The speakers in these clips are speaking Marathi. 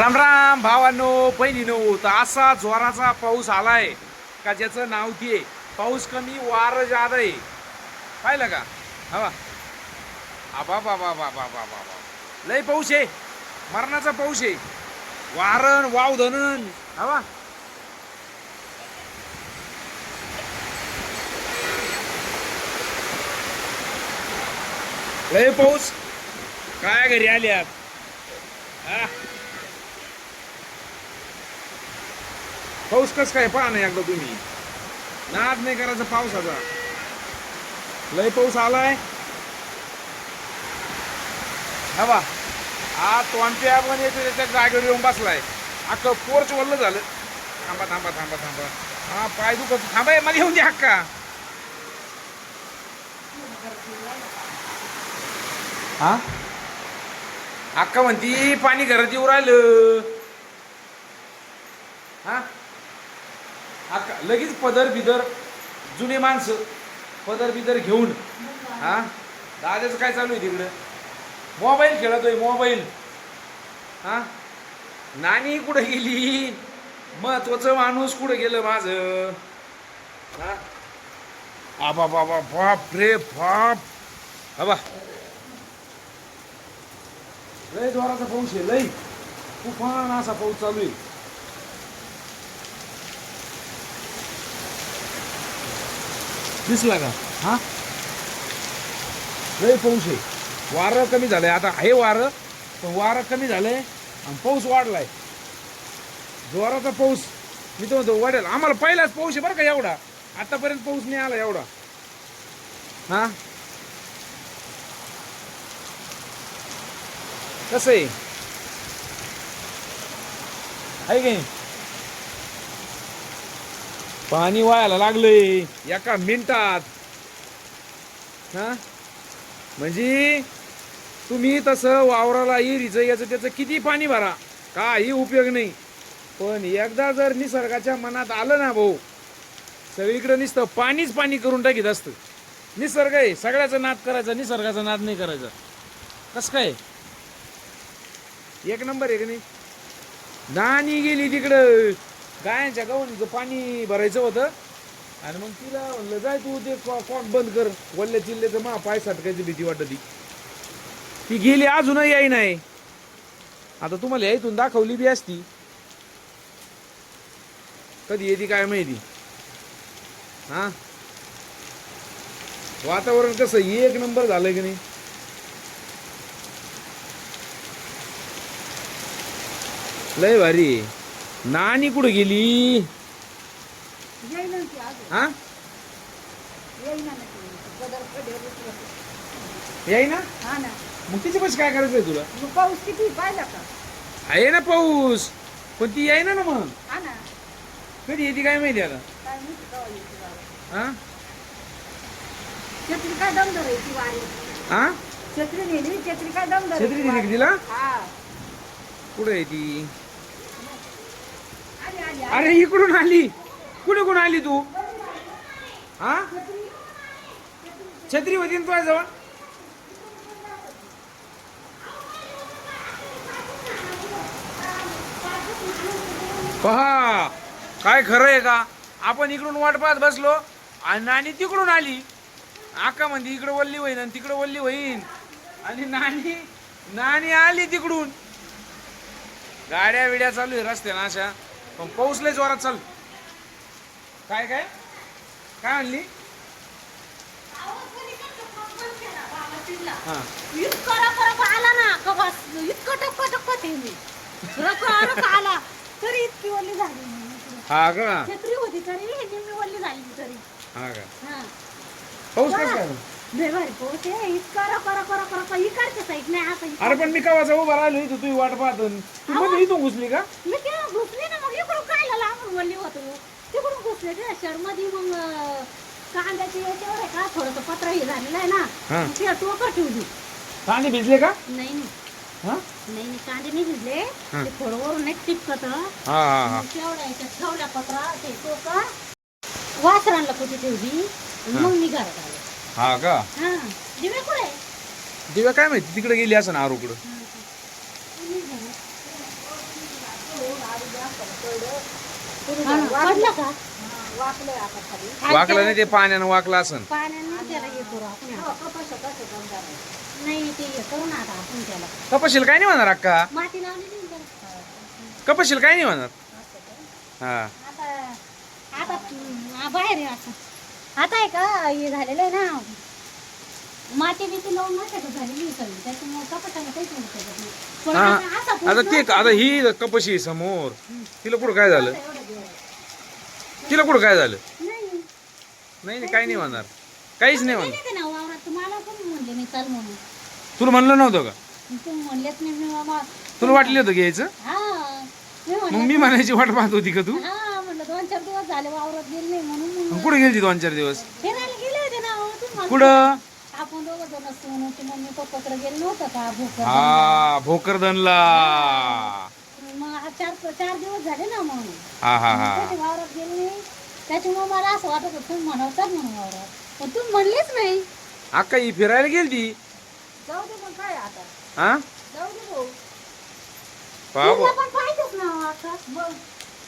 राम राम भावांनो बहिणीनो तर असा जोराचा पाऊस आलाय का ज्याचं नाव ते पाऊस कमी वार जाद आहे. पाहिलं का? हवा. आबा बाबा बाबा बाबा बाबा लय पाऊस आहे. मरणाचा पाऊस आहे. वारण वाव धनन. हवा. लय पाऊस. काय घरी आल्यात? हा? पाऊस कस काय पहा ना एकदा तुम्ही? नाद नाही करायचा पावसाचा. लय पाऊस आलाय. हवा हा तोंडप्या पण येतो त्याच्या जागेवर येऊन बसलाय. अख्खं पोरच वरलं झालं. थांबा थांबा थांबा थांबा. हा पाय दुखत थांबा हे मला येऊन द्या हक्का. हा? अक्का म्हणती पाणी घरात येऊ राहिलं. हा? आका लगेच पदर बिदर जुने माणसं पदर बिदर घेऊन हा? दादाचं काय चालू आहे तिकडं? मोबाईल खेळतोय मोबाईल. हा? नानी कुठं गेली? महत्वाचं माणूस कुठं गेलं माझं? हा? आबा बाबा बाप रे बाप. आबा. लय जोराचा पाऊस आहे लय. तुफान असा पाऊस चालू आहे. दिसला का हा? लय पाऊस आहे. वारं कमी झालंय. आता आहे वारं पण वारं कमी झालंय आणि पाऊस वाढलाय. जोराचा पाऊस. मी तो म्हणतो वाढेल आम्हाला पहिलाच पाऊस आहे बरं का एवढा. आतापर्यंत पाऊस नाही आला एवढा. हा? कसं आहे? आहे की पाणी वायाला लागलंय. एका मिनिटात. हा? म्हणजे तुम्ही तसं वावराला इरीचं याचं त्याचं किती पाणी भरा? काही उपयोग नाही. पण एकदा जर निसर्गाच्या मनात आलं ना भाऊ सगळीकडे नुसतं पाणीच पाणी करून टाकीत असतं. निसर्ग आहे. सगळ्याचा नाद करायचा निसर्गाचा नाद नाही करायचा. कसं काय? एक नंबर आहे का नाही? नाणी गेली तिकडं. गायांच्या गवणीचं पाणी भरायचं होतं. आणि मग तिला म्हणलं जाय तू ते कॉ- कॉक बंद कर. वल्ल्या चिल्ल्याचं मा पाय साठकायची भीती वाटत ती गेली अजूनही याय नाही आता तुम्हाला यायतून दाखवली बी असती. कधी येते काय माहिती? हा? वातावरण कसं? एक नंबर झालंय की नाही? लय भारी. नानी कुठं गेली. हा? ना. याय मग तिच्या पैसे काय करायचंय तुला? पाऊस किती पाहिला का? आहे ना पाऊस. पण ती याय ना ना मग. हा ना. कधी येते काय माहिती आता? काय माहिती केव्हा येते बाबा. हा? छत्री काय दम धरायची वारी? हा? छत्री नेली? छत्री काय दम छत्री दिली वारी. का तिला? हा. कुठं आहे ती? अरे इकडून आली. कुठे कुठे आली तू? हा? छत्री होती ना तुझ्या जवळ पहा काय खरं आहे का? आपण इकडून वाट पाहत बसलो आणि नाणी तिकडून आली. आका म्हणते इकडं वल्ली होईन आणि तिकडं वल्ली होईन. आणि नाणी नाणी आली तिकडून. गाड्या विड्या चालू आहे रस्त्यानं अशा. पण पाऊस लय जोरात चाल. काय काय? काय आणली? हा. इतकं रक रक आला ना का बस इतकं टप्पा टप्पा ते मी. रक रक आला तरी इतकी वल्ली झाली मी. हा का? छत्री होती तरी निम्मी झाली तरी. हा का? हा. पाऊस कसं काय लय भारी पाऊस आहे. इतका रक रक रक रक इकडच्या साईड नाही इकडं. अरे पण मी कवाचा उभा राहिलो इथं तुझी वाट पाहत तू मध्ये इथून घुसली का? मी तेव्हा घुसली ना मग इकडून काय लांबून वल्ली होतो ते शर्टमध्ये मग अं, कांद्याच्या याच्यावर आहे का? थोडस पत्र हे झालेलं आहे ना. ते टोकर ठेवली? कांदे भिजले का? नाही नाही. हा? नाही नाही, कांदे नाही भिजले. ते थोडं वरून एक टिपकत हा हा हा. तेवढ्या याच्यात ठेवल्या पत्रा ते टोकर वासरांना कुठे ठेवली? मग मी घरात आले. हा का? हा. दिवे कुठे दिव्या काय माहिती? तिकडे गेली असं ना आरूकडं. हा. मी घरात. वाकला नाही ते पाण्यानं वाकला असन. पाण्याने त्याला हे करू आपण आता. नाही ते हे करू ना आता आपण त्याला. कपशील काय नाही होणार अक्का? माती त्याला. कपशील काय नाही होणार हा. आता आता हम्म, बाहेर आहे आता. आता आहे का हे झालेलं आहे ना. माती बिती लावून नसतं झालेली आहे सगळी. त्याच्यामुळे कपाटाला काहीच नाही शकत नाही. पण हा. आता असा आता ते. आता ही कपशी समोर. तिला कुठं काय झालं. तिला कुठं काय झालं? नाही. नाही नाही काही नाही होणार काहीच नाही होणार गेले ते ना वावरात तुम्हाला पण म्हणले? मी चाल म्हणून. तुला म्हणलं नव्हतं का? तुम्ही म्हणलेच नाही मी बाबा. तुला वाटलं होतं घ्यायचं? हा. मी मग मी म्हणायची वाट पाहत होती का तू? हा म्हणलं दोन चार दिवस झाले वावरात गेले नाही म्हणून मग मग कुठे गेलती दोन चार दिवस? फिरायला गेले होते ना हो, तुम्ही म्हणले. कुठं? आपण दोघं जण असतो की मम्मी पप्पाकडे गेलो नव्हतं का भोकर हा भोकरदनला. मग आज चार चार दिवस झाले ना मग. हा हा हा. कधी वावरात गेले नाही. त्याच्यामुळे मला असं वाटत होतं तुम्ही म्हणावतात म्हणून वावरात. पण तुम्ही म्हणलेच नाही. अक्का ही फिरायला गेलती? जाऊ दे मग काय आता. हा जाऊ दे भाऊ. तुला पण पाहिजेच ना आता. मग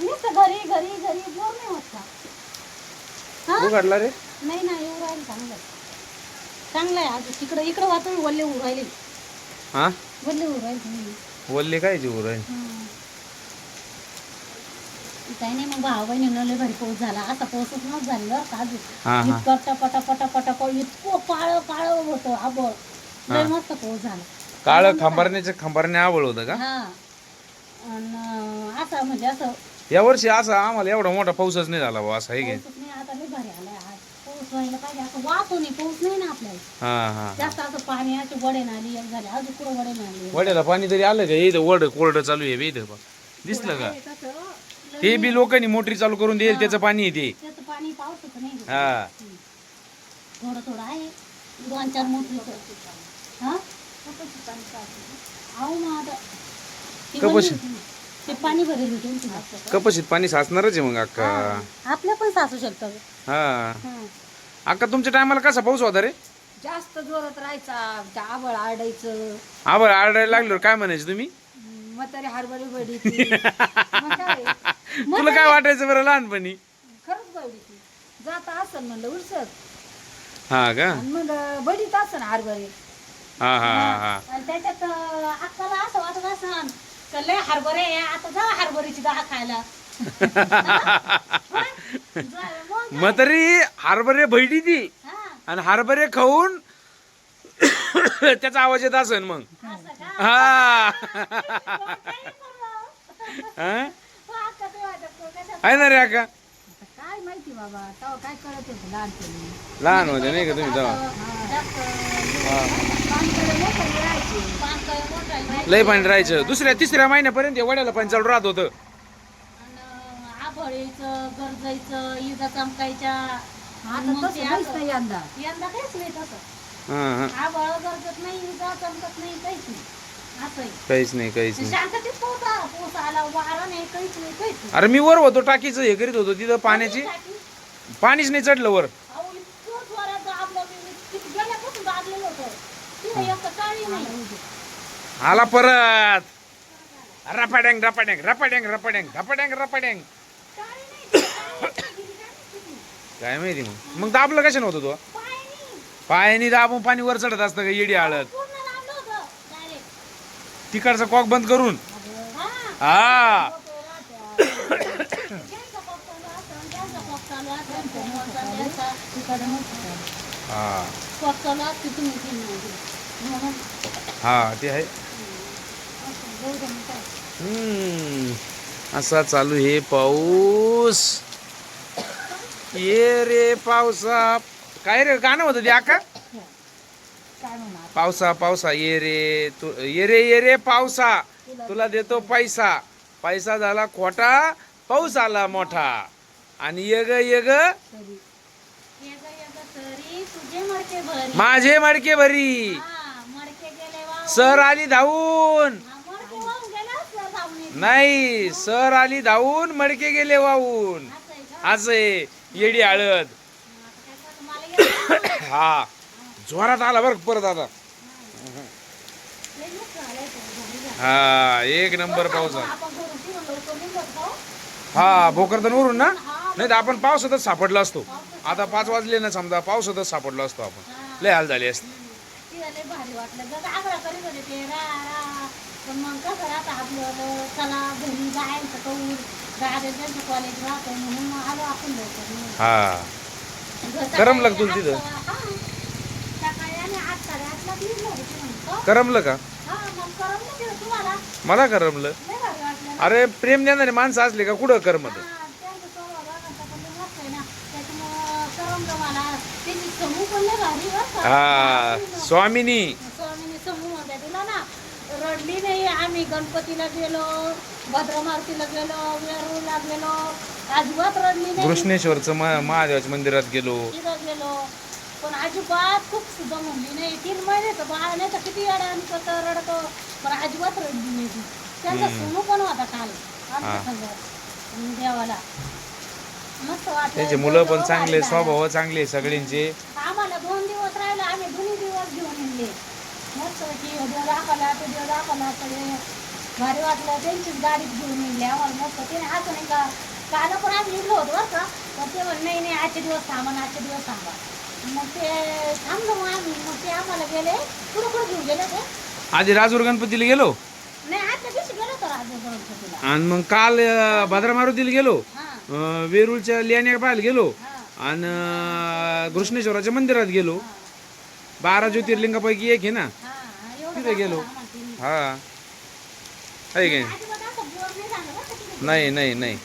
नुसतं घरी घरी घरी बोर नाही होत का? हा? उघडला रे. नाही ना येऊ राहील चांगलं आहे. चांगलं आहे. आज तिकडं इकडं वातावरण वल्ले उभं राहिले. हा? वल्ले उभं राहिले तुम्ही. बोलले काय जीव रे हं. काही नाही मग भाऊ बहिणीनं भारी पाऊस झाला. असा पाऊसच नव्हतं झाला बरं का अजून. हा हा. इतकं टपा टपा टपा टपा इतकं काळं काळं होतं. आबळ लय मस्त पाऊस झाला. काळ खंबारण्याचं खंबारणे आवड होतं का? हा. आणि असं म्हणजे असं या वर्षी असा आम्हाला एवढा मोठा पाऊसच नाही झाला भाऊ असा हे घे पाऊसच नाही आता लय भारी आलाय आज. पाऊस व्हायला पाहिजे. असं वाहतो नाही पाऊस नाही ना आपल्याला. हा हा जास्त असं पाणी असे वडे नाली एक झाले. अजून कुठं वडे नाली वड्याला पाणी तरी आलं का? इथं वड कोरडं चालू आहे बे इथं. बा. दिसलं का? ते बी लोकांनी मोटरी चालू करून देईल त्याचं पाणी येते त्याचं पाणी पावसाचं नाही घेत. हा. थोडं थोडं आहे. दोन चार मोठी हा? अहो मग आता ती कपाशी. म्हणली होती. ते पाणी भरेल होते ना तिला. कपाशीत पाणी साचणारच आहे मग अक्का. आपल्या पण सासू शकतं हा. अक्का तुमच्या टायमाला कसा पाऊस होता रे? जास्त जोरात राहायचा त्या आबळ आडायचं आभाळ आरडायला लागल्यावर काय म्हणायचं तुम्ही? म्हातारी हरभरी काय? तुला काय वाटायचं बरं लहानपणी? खरंच बडीची जाता असन म्हणलं उलसत हा का? मग बडीत असन हरभरी. हा हा हा हा. त्याच्यात अक्काला असं वाटत असं तर लय हरभरे आता जा हरभरीची डाळ खायला. मग तरी हरभरे भैडी ती. हा. आणि हरभरे खाऊन त्याचा आवाज येत असेल मग. हा. आहे ना रे अक्का आता काय माहिती बाबा तेव्हा काय कळत होतं लहानपणी लहान होते नाही का तुम्ही तेव्हा? लय पाणी राहायचं. दुसऱ्या तिसऱ्या महिन्यापर्यंत वड्याला पाणी चालू राहत होतं. आभळीचं गरजायचं इजा चमकायच्या यंदा. यंदा काहीच नाही तसं. हा हा. आभळ गरजत नाही इजा चमकत नाही काहीच नाही. असं आहे. काहीच नाही काहीच नाही. शांततेत पाऊस आला पाऊस आला वारा नाही काहीच नाही काहीच नाही. अरे मी वर होतो टाकीचं हे करीत होतो तिथं पाण्याची. पाणीच नाही चढलं वर. अहो, इतकं जोरात दाबलं मी, मी तिथे गेल्यापासून दाबलेलं होतं. तिथे एक तर काळी नाही. आला परत. रपाड्यांग रपाड्यांग रपाड्यांग रपाड्यांग रपाड्यांग रपाड्यांग. काळी नाही ती, काळी नाही, ती काय माहिती. मग. मग दाबलं कशा नव्हतं तो. पायाने दाबून पाणी वर चढत असतं का येडी आळत? तिकडचा कॉक बंद करून. हा. हा. ते आहे. असा चालू हे पाऊस. ये रे पावसा काय रे गाणं होतं ते आका? काय म्हणा पावसा पावसा ये रे तू ये रे ये रे पावसा. तुला देतो पैसा. पैसा झाला खोटा पाऊस आला मोठा. आणि ये ग ये ग. माझे मडके भरी. हा. सर आली धावून. हा. नाही सर आली धावून मडके गेले वाहून. असं का? येडी हळद आता काय करतो, मला येत नाही. हा. जोरात आला बरं परत आता. हा एक नंबर पाऊस हा भोकरदनवरून ना? नाही तर आपण पावसातच सापडलो असतो. आता पाच वाजले ना समजा पावसातच सापडलो असतो आपण. लय हाल झाले असते. हा. करमलं काही तुला तिथं? हा. करमलं का? मला करमलं. अरे प्रेम देणारे माणसं असले का कुठं करमत? हा, का. हा स्वामिनी. रडली नाही आम्ही गणपतीला गेलो भद्रमारुतीला गेलो वेरूळला गेलो. अजिबात रडली नाही म- महादेवाच्या मंदिरात गेलो. तिथं गेलो. पण अजिबात खूप सुद्धा म्हणली नाही. तीन महिन्याचं बाळ नाही तर किती अडाणी करतं रडतो. पण अजिबात रडली नाही ती. त्यांचा सोनू पण होता काल. आमच्या देवाला. मस्त वाटलं. त्यांचे मुलं पण चांगले. स्वभाव चांगले सगळ्यांचे. आम्हाला दोन दिवस राहिले. आम्ही दोन्ही दिवस घेऊन येले मस्त की देव दाखवला तो देव दाखवला. सगळे भारी वाटलं. त्यांचीच गाडीत घेऊन येले आम्हाला मस्त. ते असं नाही का काल पण आम्ही निघलो होतो बरं का पण ते म्हणे नाही नाही आजचे दिवस थांबा आजचे दिवस थांबा. मग ते थांबलो मग आम्ही मग ते आम्हाला गेले कुठं कुठं घेऊन गेले ते. आधी राजूर गणपतीला गेलो? नाही आजच्या दिवशी गेलो होतो राजू गणपतीला. आणि मग काल अं, भद्रा मारुतीला गेलो? अं, वेरूळच्या लेण्या पाहायला गेलो? आणि अं, कृष्णेश्वराच्या मंदिरात गेलो? बारा ज्योतिर्लिंगापैकी एक आहे ना? हां एवढं तिथे गेलो. हा. आहे काय अजिबात असं बोर नाही झालं बरं का तिथे. नाही नाही.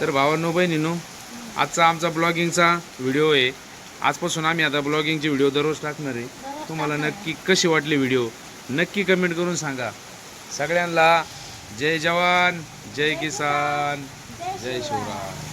तर भावांनो बहिणीनो आजचा आमचा ब्लॉगिंगचा व्हिडिओ आहे. आजपासून आम्ही आता ब्लॉगिंगचे व्हिडिओ दररोज टाकणार आहे. तुम्हाला नक्की कशी वाटली व्हिडिओ नक्की कमेंट करून सांगा. सगळ्यांना जय जवान जय किसान जय शिवराय.